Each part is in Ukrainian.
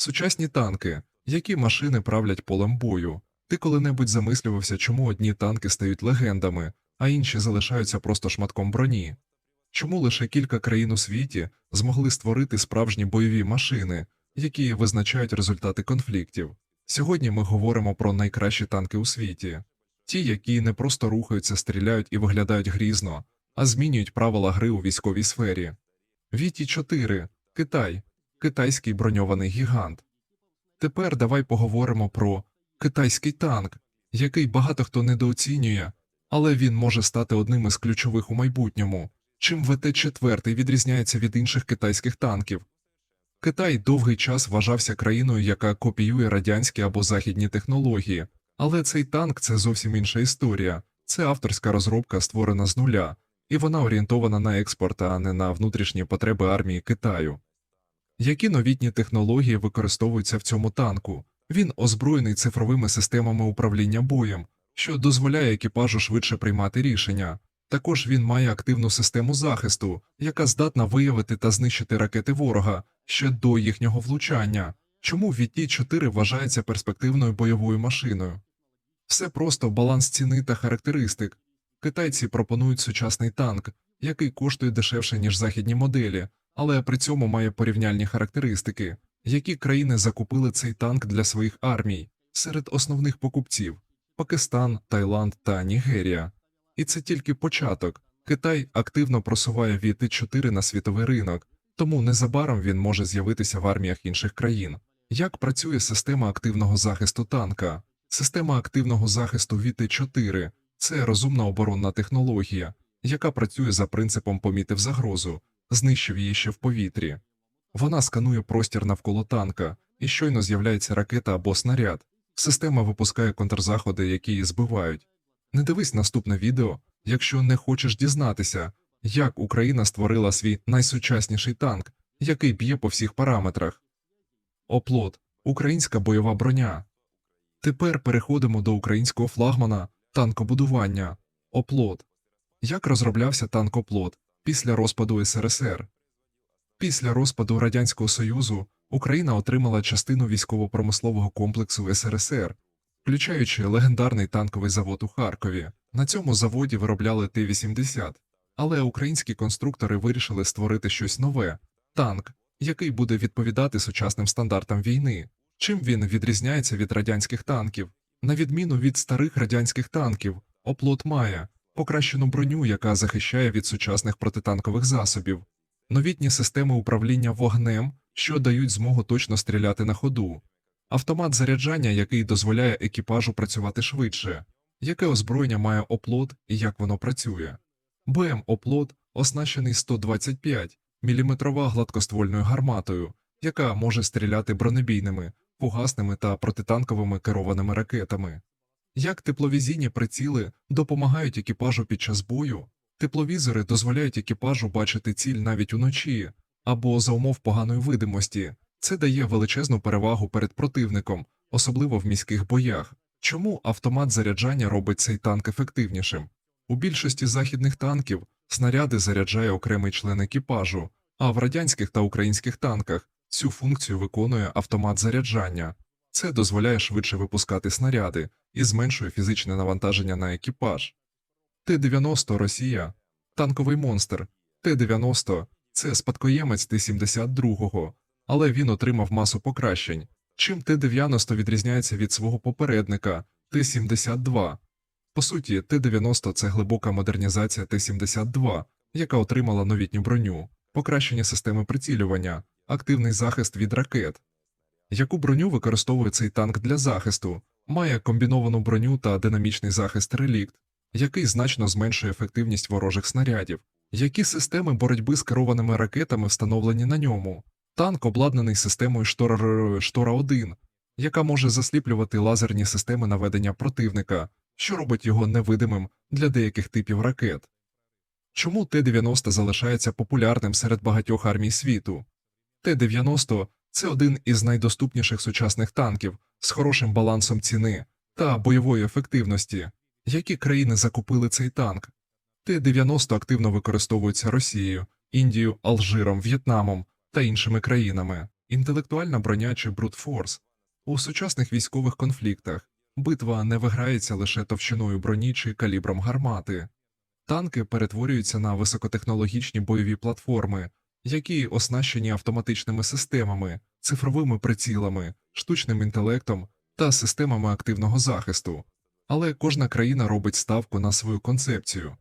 Сучасні танки, які машини правлять полем бою. Ти коли-небудь замислювався, чому одні танки стають легендами, а інші залишаються просто шматком броні? Чому лише кілька країн у світі змогли створити справжні бойові машини, які визначають результати конфліктів? Сьогодні ми говоримо про найкращі танки у світі, ті, які не просто рухаються, стріляють і виглядають грізно, а змінюють правила гри у військовій сфері. Віті 4 Китай, китайський броньований гігант. Тепер давай поговоримо про китайський танк, який багато хто недооцінює, але він може стати одним із ключових у майбутньому. Чим ВТ-4 відрізняється від інших китайських танків? Китай довгий час вважався країною, яка копіює радянські або західні технології, але цей танк це зовсім інша історія. Це авторська розробка, створена з нуля, і вона орієнтована на експорт, а не на внутрішні потреби армії Китаю. Які новітні технології використовуються в цьому танку? Він озброєний цифровими системами управління боєм, що дозволяє екіпажу швидше приймати рішення. Також він має активну систему захисту, яка здатна виявити та знищити ракети ворога ще до їхнього влучання. Чому VT-4 вважається перспективною бойовою машиною? Все просто баланс ціни та характеристик. Китайці пропонують сучасний танк, який коштує дешевше, ніж західні моделі, але при цьому має порівняльні характеристики. Які країни закупили цей танк для своїх армій серед основних покупців Пакистан, Таїланд та Нігерія. І це тільки початок. Китай активно просуває VT-4 на світовий ринок, тому незабаром він може з'явитися в арміях інших країн. Як працює система активного захисту танка? Система активного захисту VT-4 – це розумна оборонна технологія, яка працює за принципом помітив загрозу, знищив її ще в повітрі. Вона сканує простір навколо танка, і щойно з'являється ракета або снаряд. Система випускає контрзаходи, які її збивають. Не дивись наступне відео, якщо не хочеш дізнатися, як Україна створила свій найсучасніший танк, який б'є по всіх параметрах. Оплот українська бойова броня. Тепер переходимо до українського флагмана танкобудування. Оплот. Як розроблявся танкоплот після розпаду СРСР? Після розпаду Радянського Союзу Україна отримала частину військово-промислового комплексу СРСР, включаючи легендарний танковий завод у Харкові. На цьому заводі виробляли Т-80, але українські конструктори вирішили створити щось нове танк, який буде відповідати сучасним стандартам війни. Чим він відрізняється від радянських танків? На відміну від старих радянських танків, оплот має покращену броню, яка захищає від сучасних протитанкових засобів, новітні системи управління вогнем, що дають змогу точно стріляти на ходу, автомат заряджання, який дозволяє екіпажу працювати швидше, яке озброєння має оплот і як воно працює. БМ оплот оснащений 125 мм гладкоствольною гарматою, яка може стріляти бронебійними, фугасними та протитанковими керованими ракетами. Як тепловізійні приціли допомагають екіпажу під час бою, тепловізори дозволяють екіпажу бачити ціль навіть уночі або за умов поганої видимості. Це дає величезну перевагу перед противником, особливо в міських боях. Чому автомат заряджання робить цей танк ефективнішим? У більшості західних танків снаряди заряджає окремий член екіпажу, а в радянських та українських танках цю функцію виконує автомат заряджання. Це дозволяє швидше випускати снаряди і зменшує фізичне навантаження на екіпаж. Т-90 Росія танковий монстр. Т-90 це спадкоємець Т-72, але він отримав масу покращень. Чим Т-90 відрізняється від свого попередника Т-72? По суті, Т-90 це глибока модернізація Т-72, яка отримала новітню броню, покращення системи прицілювання, активний захист від ракет. Яку броню використовує цей танк для захисту? Має комбіновану броню та динамічний захист релікт, який значно зменшує ефективність ворожих снарядів. Які системи боротьби з керованими ракетами встановлені на ньому? Танк обладнаний системою штора штора 1 яка може засліплювати лазерні системи наведення противника, що робить його невидимим для деяких типів ракет. Чому Т-90 залишається популярним серед багатьох армій світу? Т-90 це один із найдоступніших сучасних танків з хорошим балансом ціни та бойової ефективності. Які країни закупили цей танк? Т-90 активно використовується Росією, Індією, Алжиром, В'єтнамом та іншими країнами. інтелектуальна броня чи брутфорс. У сучасних військових конфліктах битва не виграється лише товщиною броні чи калібром гармати. Танки перетворюються на високотехнологічні бойові платформи, які оснащені автоматичними системами, цифровими прицілами, штучним інтелектом та системами активного захисту. Але кожна країна робить ставку на свою концепцію.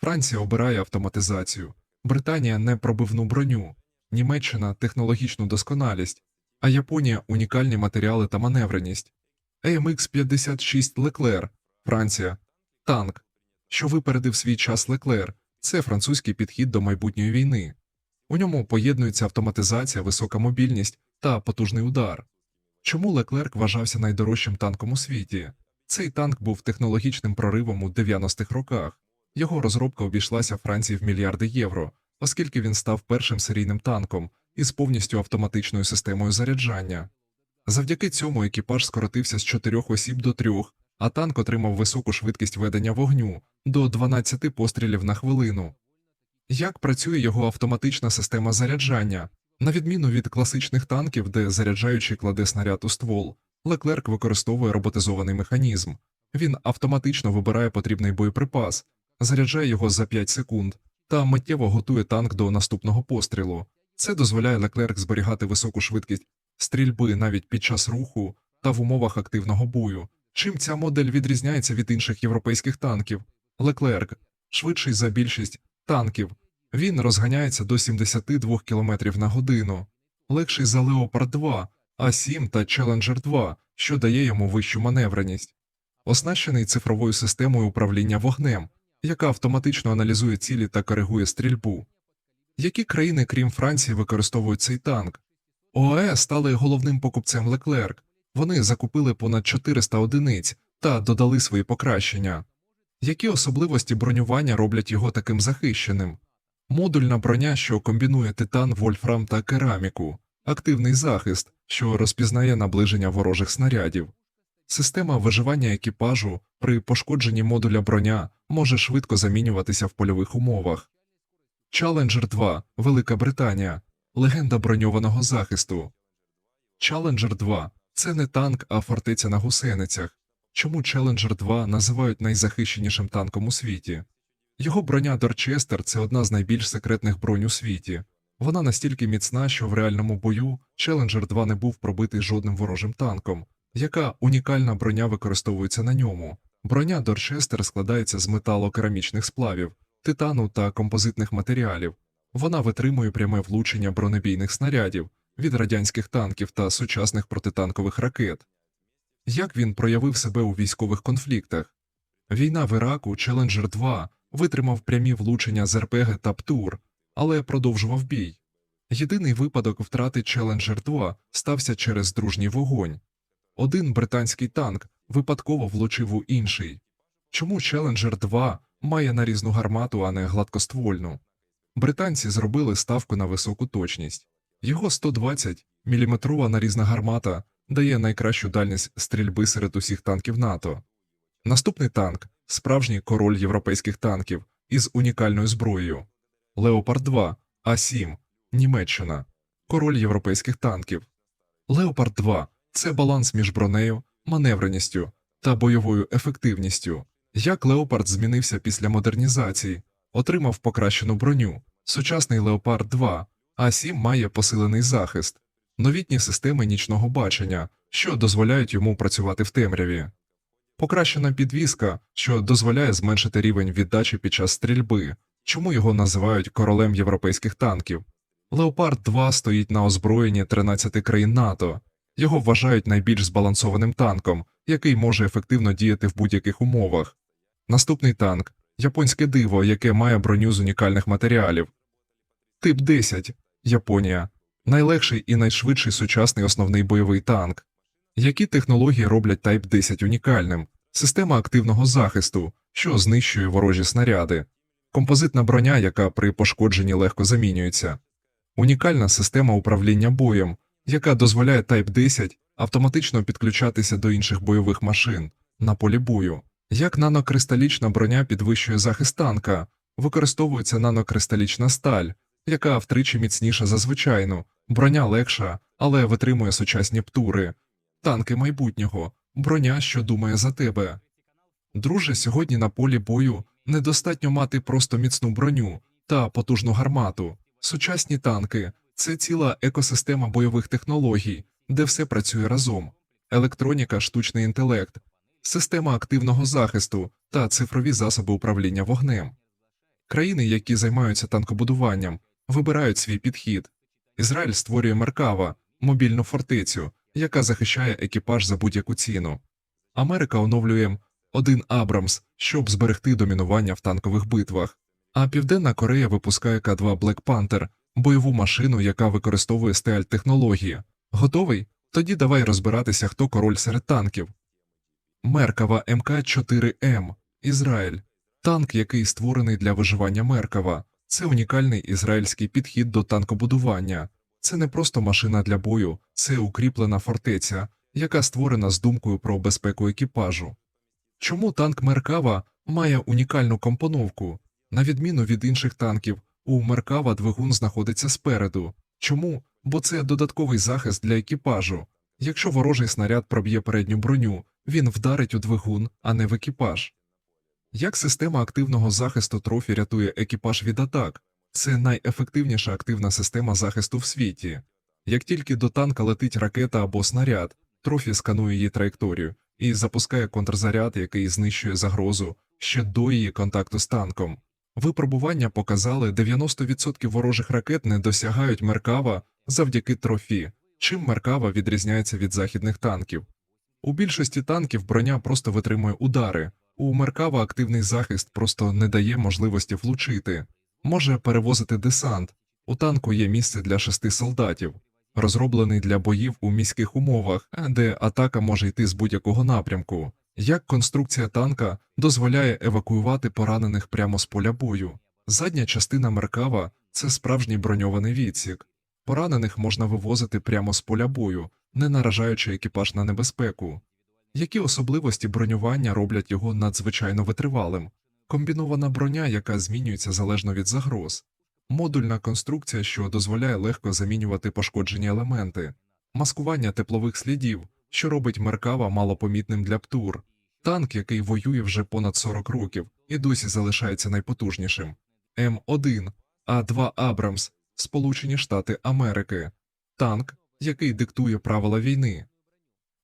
Франція обирає автоматизацію, Британія непробивну броню, Німеччина технологічну досконалість, а Японія унікальні матеріали та маневреність. AMX 56 Леклер, Франція, танк, що випередив свій час Леклер, це французький підхід до майбутньої війни. У ньому поєднується автоматизація, висока мобільність та потужний удар. Чому Леклерк вважався найдорожчим танком у світі? Цей танк був технологічним проривом у 90-х роках. Його розробка обійшлася Франції в мільярди євро, оскільки він став першим серійним танком із повністю автоматичною системою заряджання. Завдяки цьому екіпаж скоротився з 4 осіб до 3, а танк отримав високу швидкість ведення вогню до 12 пострілів на хвилину. Як працює його автоматична система заряджання? На відміну від класичних танків, де заряджаючий кладе снаряд у ствол, Леклерк використовує роботизований механізм. Він автоматично вибирає потрібний боєприпас, заряджає його за 5 секунд та миттєво готує танк до наступного пострілу. Це дозволяє Леклерк зберігати високу швидкість стрільби навіть під час руху та в умовах активного бою. Чим ця модель відрізняється від інших європейських танків? Леклерк швидший за більшість танків. Він розганяється до 72 км на годину, легший за Leopard 2, А7 та Challenger 2, що дає йому вищу маневреність, оснащений цифровою системою управління вогнем, яка автоматично аналізує цілі та коригує стрільбу. Які країни, крім Франції, використовують цей танк? ОАЕ стали головним покупцем Леклерк. Вони закупили понад 400 одиниць та додали свої покращення. Які особливості бронювання роблять його таким захищеним? Модульна броня, що комбінує титан, вольфрам та кераміку, активний захист, що розпізнає наближення ворожих снарядів. Система виживання екіпажу при пошкодженні модуля броня може швидко замінюватися в польових умовах. Challenger 2, Велика Британія, легенда броньованого захисту. Challenger 2 це не танк, а фортеця на гусеницях. Чому Challenger 2 називають найзахищенішим танком у світі? Його броня Дорчестер це одна з найбільш секретних бронь у світі. Вона настільки міцна, що в реальному бою Challenger 2 не був пробитий жодним ворожим танком. Яка унікальна броня використовується на ньому? Броня Дорчестер складається з металокерамічних сплавів, титану та композитних матеріалів. Вона витримує пряме влучення бронебійних снарядів від радянських танків та сучасних протитанкових ракет. Як він проявив себе у військових конфліктах? Війна в Іраку Challenger 2 витримав прямі влучення з РПГ та ПТУР, але продовжував бій. Єдиний випадок втрати Challenger 2 стався через дружній вогонь. Один британський танк випадково влучив у інший. Чому Challenger 2 має нарізну гармату, а не гладкоствольну? Британці зробили ставку на високу точність. Його 120 мм нарізна гармата дає найкращу дальність стрільби серед усіх танків НАТО. Наступний танк справжній король європейських танків із унікальною зброєю. Леопард 2 А7 Німеччина. Король європейських танків. Леопард 2 це баланс між бронею, маневреністю та бойовою ефективністю. Як Леопард змінився після модернізації, отримав покращену броню. Сучасний Леопард 2 А7 має посилений захист, новітні системи нічного бачення, що дозволяють йому працювати в темряві. Покращена підвізка, що дозволяє зменшити рівень віддачі під час стрільби, чому його називають королем європейських танків. Леопард 2 стоїть на озброєнні 13 країн НАТО. Його вважають найбільш збалансованим танком, який може ефективно діяти в будь-яких умовах. Наступний танк японське диво, яке має броню з унікальних матеріалів. Тип 10 Японія найлегший і найшвидший сучасний основний бойовий танк. Які технології роблять Type 10 унікальним? Система активного захисту, що знищує ворожі снаряди, композитна броня, яка при пошкодженні легко замінюється, унікальна система управління боєм, яка дозволяє Type 10 автоматично підключатися до інших бойових машин на полі бою. Як нанокристалічна броня підвищує захист танка, використовується нанокристалічна сталь, яка втричі міцніша за звичайну, броня легша, але витримує сучасні птури, танки майбутнього, броня, що думає за тебе. Друже, сьогодні на полі бою недостатньо мати просто міцну броню та потужну гармату. Сучасні танки це ціла екосистема бойових технологій, де все працює разом: електроніка, штучний інтелект, система активного захисту та цифрові засоби управління вогнем. Країни, які займаються танкобудуванням, вибирають свій підхід. Ізраїль створює Меркава, мобільну фортецю, яка захищає екіпаж за будь-яку ціну. Америка оновлює один Абрамс, щоб зберегти домінування в танкових битвах. А Південна Корея випускає К2 Black Panther, бойову машину, яка використовує стеаль технології. Готовий? Тоді давай розбиратися, хто король серед танків. Меркава МК-4М Ізраїль. Танк, який створений для виживання Меркава. Це унікальний ізраїльський підхід до танкобудування. Це не просто машина для бою, це укріплена фортеця, яка створена з думкою про безпеку екіпажу. Чому танк Меркава має унікальну компоновку? На відміну від інших танків, у Меркава двигун знаходиться спереду. Чому? Бо це додатковий захист для екіпажу. Якщо ворожий снаряд проб'є передню броню, він вдарить у двигун, а не в екіпаж. Як система активного захисту трофі рятує екіпаж від атак? Це найефективніша активна система захисту в світі. Як тільки до танка летить ракета або снаряд, трофі сканує її траєкторію і запускає контрзаряд, який знищує загрозу ще до її контакту з танком. Випробування показали, 90% ворожих ракет не досягають Меркава завдяки трофі. Чим Меркава відрізняється від західних танків? У більшості танків броня просто витримує удари. У Меркава активний захист просто не дає можливості влучити, може перевозити десант. У танку є місце для шести солдатів, розроблений для боїв у міських умовах, де атака може йти з будь-якого напрямку. Як конструкція танка дозволяє евакуювати поранених прямо з поля бою. Задня частина Меркава це справжній броньований відсік. Поранених можна вивозити прямо з поля бою, не наражаючи екіпаж на небезпеку. Які особливості бронювання роблять його надзвичайно витривалим? Комбінована броня, яка змінюється залежно від загроз, модульна конструкція, що дозволяє легко замінювати пошкоджені елементи, маскування теплових слідів, що робить Меркава малопомітним для птур, танк, який воює вже понад 40 років і досі залишається найпотужнішим, М1, А2 Абрамс, Сполучені Штати Америки, танк, який диктує правила війни.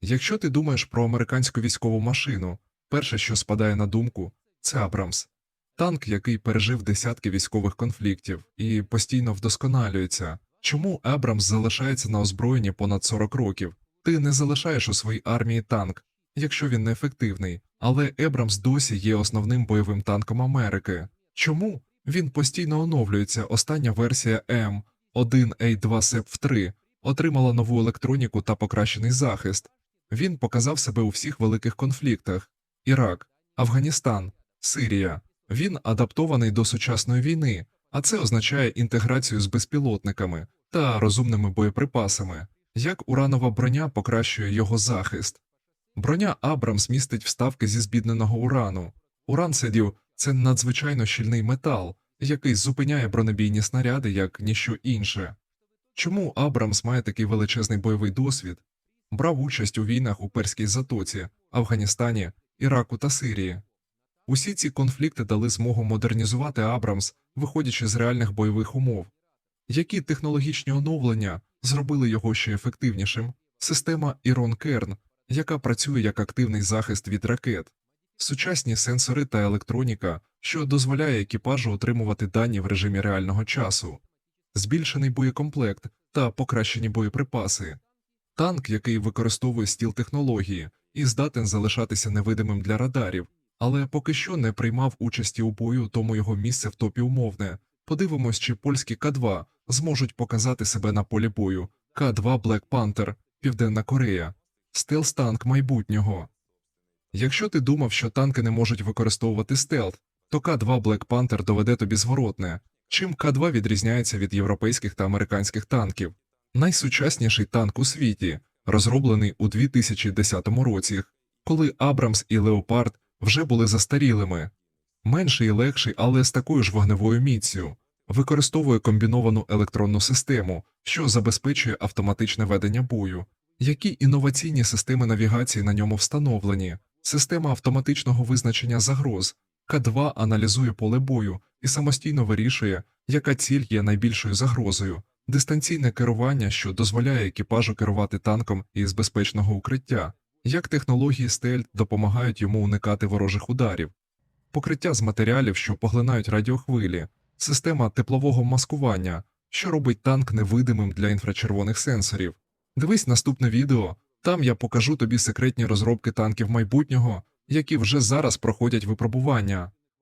Якщо ти думаєш про американську військову машину, перше, що спадає на думку, це Абрамс. Танк, який пережив десятки військових конфліктів і постійно вдосконалюється. Чому Абрамс залишається на озброєнні понад 40 років? Ти не залишаєш у своїй армії танк, якщо він неефективний, але Ебрамс досі є основним бойовим танком Америки. Чому? Він постійно оновлюється. Остання версія М1A2 SEP 3 отримала нову електроніку та покращений захист. Він показав себе у всіх великих конфліктах: Ірак, Афганістан, Сирія. Він адаптований до сучасної війни, а це означає інтеграцію з безпілотниками та розумними боєприпасами, як уранова броня покращує його захист. Броня Абрамс містить вставки зі збідненого урану. Уран сидів це надзвичайно щільний метал, який зупиняє бронебійні снаряди як ніщо інше. Чому Абрамс має такий величезний бойовий досвід? Брав участь у війнах у Перській Затоці, Афганістані, Іраку та Сирії. Усі ці конфлікти дали змогу модернізувати Абрамс, виходячи з реальних бойових умов. Які технологічні оновлення зробили його ще ефективнішим? Система Kern, яка працює як активний захист від ракет, сучасні сенсори та електроніка, що дозволяє екіпажу отримувати дані в режимі реального часу, збільшений боєкомплект та покращені боєприпаси, танк, який використовує стіл технології і здатен залишатися невидимим для радарів, але поки що не приймав участі у бою, тому його місце в топі умовне. Подивимось, чи польські К2 зможуть показати себе на полі бою. К2 Black Panther, Південна Корея, стелс-танк майбутнього. Якщо ти думав, що танки не можуть використовувати стелт, то К2 Black Panther доведе тобі зворотне. Чим К2 відрізняється від європейських та американських танків? Найсучасніший танк у світі, розроблений у 2010 році, коли Абрамс і Леопард вже були застарілими, менший і легший, але з такою ж вогневою міцю. використовує комбіновану електронну систему, що забезпечує автоматичне ведення бою. Які інноваційні системи навігації на ньому встановлені? Система автоматичного визначення загроз. К2 аналізує поле бою і самостійно вирішує, яка ціль є найбільшою загрозою. Дистанційне керування, що дозволяє екіпажу керувати танком із безпечного укриття, як технології стельт допомагають йому уникати ворожих ударів, покриття з матеріалів, що поглинають радіохвилі, система теплового маскування, що робить танк невидимим для інфрачервоних сенсорів. Дивись наступне відео, там я покажу тобі секретні розробки танків майбутнього, які вже зараз проходять випробування.